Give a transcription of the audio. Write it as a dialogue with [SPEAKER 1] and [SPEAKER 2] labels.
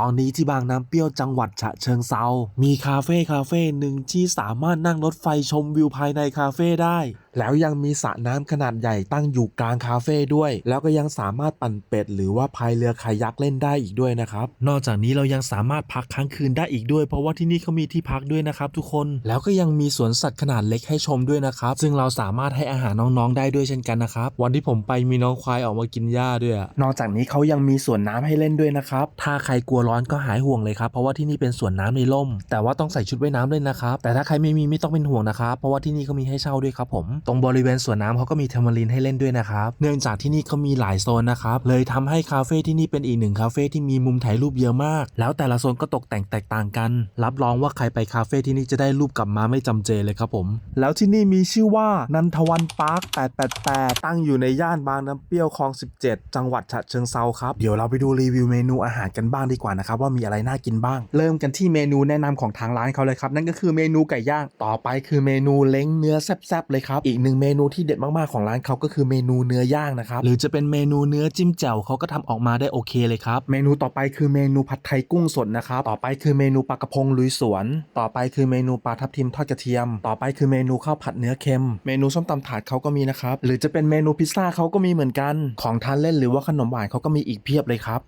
[SPEAKER 1] ตอนนี้ที่บางน้ำเปรี้ยวจังหวัดฉะเชิงเซา มีคาเฟ่คาเฟ่หนึ่งที่สามารถนั่งรถไฟชมวิวภายในคาเฟ่ได้ แล้วยังมีสระน้ำขนาดใหญ่ตั้งอยู่กลางคาเฟ่ด้วย แล้วก็ยังสามารถปั่นเป็ด หรือว่าพายเรือคายักเล่นได้อีกด้วยนะครับ นอกจากนี้เรายังสามารถพักค้างคืนได้อีกด้วย เพราะว่าที่นี่เขามีที่พักด้วยนะครับทุกคน แล้วก็ยังมีสวนสัตว์ขนาดเล็กให้ชมด้วยนะครับ ซึ่งเราสามารถให้อาหารน้องๆได้ด้วยเช่นกันนะครับ วันที่ผมไปมีน้องควายออกมากินหญ้าด้วยอะนอกจากนี้เขายังมีสวนน้ำให้เล่นด้วยนะครับ ถ้าใครกลัวร้อนก็หายห่วงเลยครับ เพราะว่าที่นี่เป็นสวนน้ำในร่ม แต่ว่าต้องใส่ชุดว่ายน้ำเลยนะครับ แต่ถ้าใครไม่มีไม่ต้องเป็นห่วงนะครับ เพราะว่าที่นี่เขามีให้เช่าด้วยครับผมตรงบริเวณสวนน้ำเขาก็มีเทอร์มาลินให้เล่นด้วยนะครับ เนื่องจากที่นี่เขามีหลายโซนนะครับ เลยทำให้คาเฟ่ที่นี่เป็นอีกหนึ่งคาเฟ่ที่มีมุมถ่ายรูปเยอะมาก แล้วแต่ละโซนก็ตกแต่งแตกต่างกัน รับรองว่าใครไปคาเฟ่ที่นี่จะได้รูปกลับมาไม่จำเจเลยครับผม แล้วที่นี่มีชื่อว่านันทวันพาร์ค 888 ตั้งอยู่ในย่านบางน้ำเปรี้ยวคลอง 17 จังหวัดฉะเชิงเซาครับ เดี๋ยวเราไปดูรีวิวเมนูอาหารกันบ้างดีกว่านะครับว่ามีอะไรน่ากินบ้าง เริ่มกันที่เมนูแนะนำของทางร้านเขาเลยครับนั่นก็คือเมนูไก่ย่าง ต่อไปคือเมนูเล้งเนื้อแซ่บๆเลยครับอีกหนึ่งเมนูที่เด็ดมากๆของร้านเขาก็คือเมนูเนื้อย่างนะครับหรือจะเป็นเมนูเนื้อจิ้มแจ่วเขาก็ทำออกมาได้โอเคเลยครับ เมนูต่อไปคือเมนูผัดไทยกุ้งสดนะครับต่อไปคือเมนูปลากระพงลุยสวน ต่อไปคือเมนูปลาทับทิมทอดกระเทียม ต่อไปคือเมนูข้าวผัดเนื้อเค็ม เมนูส้มตำถาดเขาก็มีนะครับหรือจะเป็นเมนูพิซซ่าเขาก็มีเหมือนกัน ของทานเล่นหรือว่าขนมหวานเขาก็มีอีกเพียบเลยครับ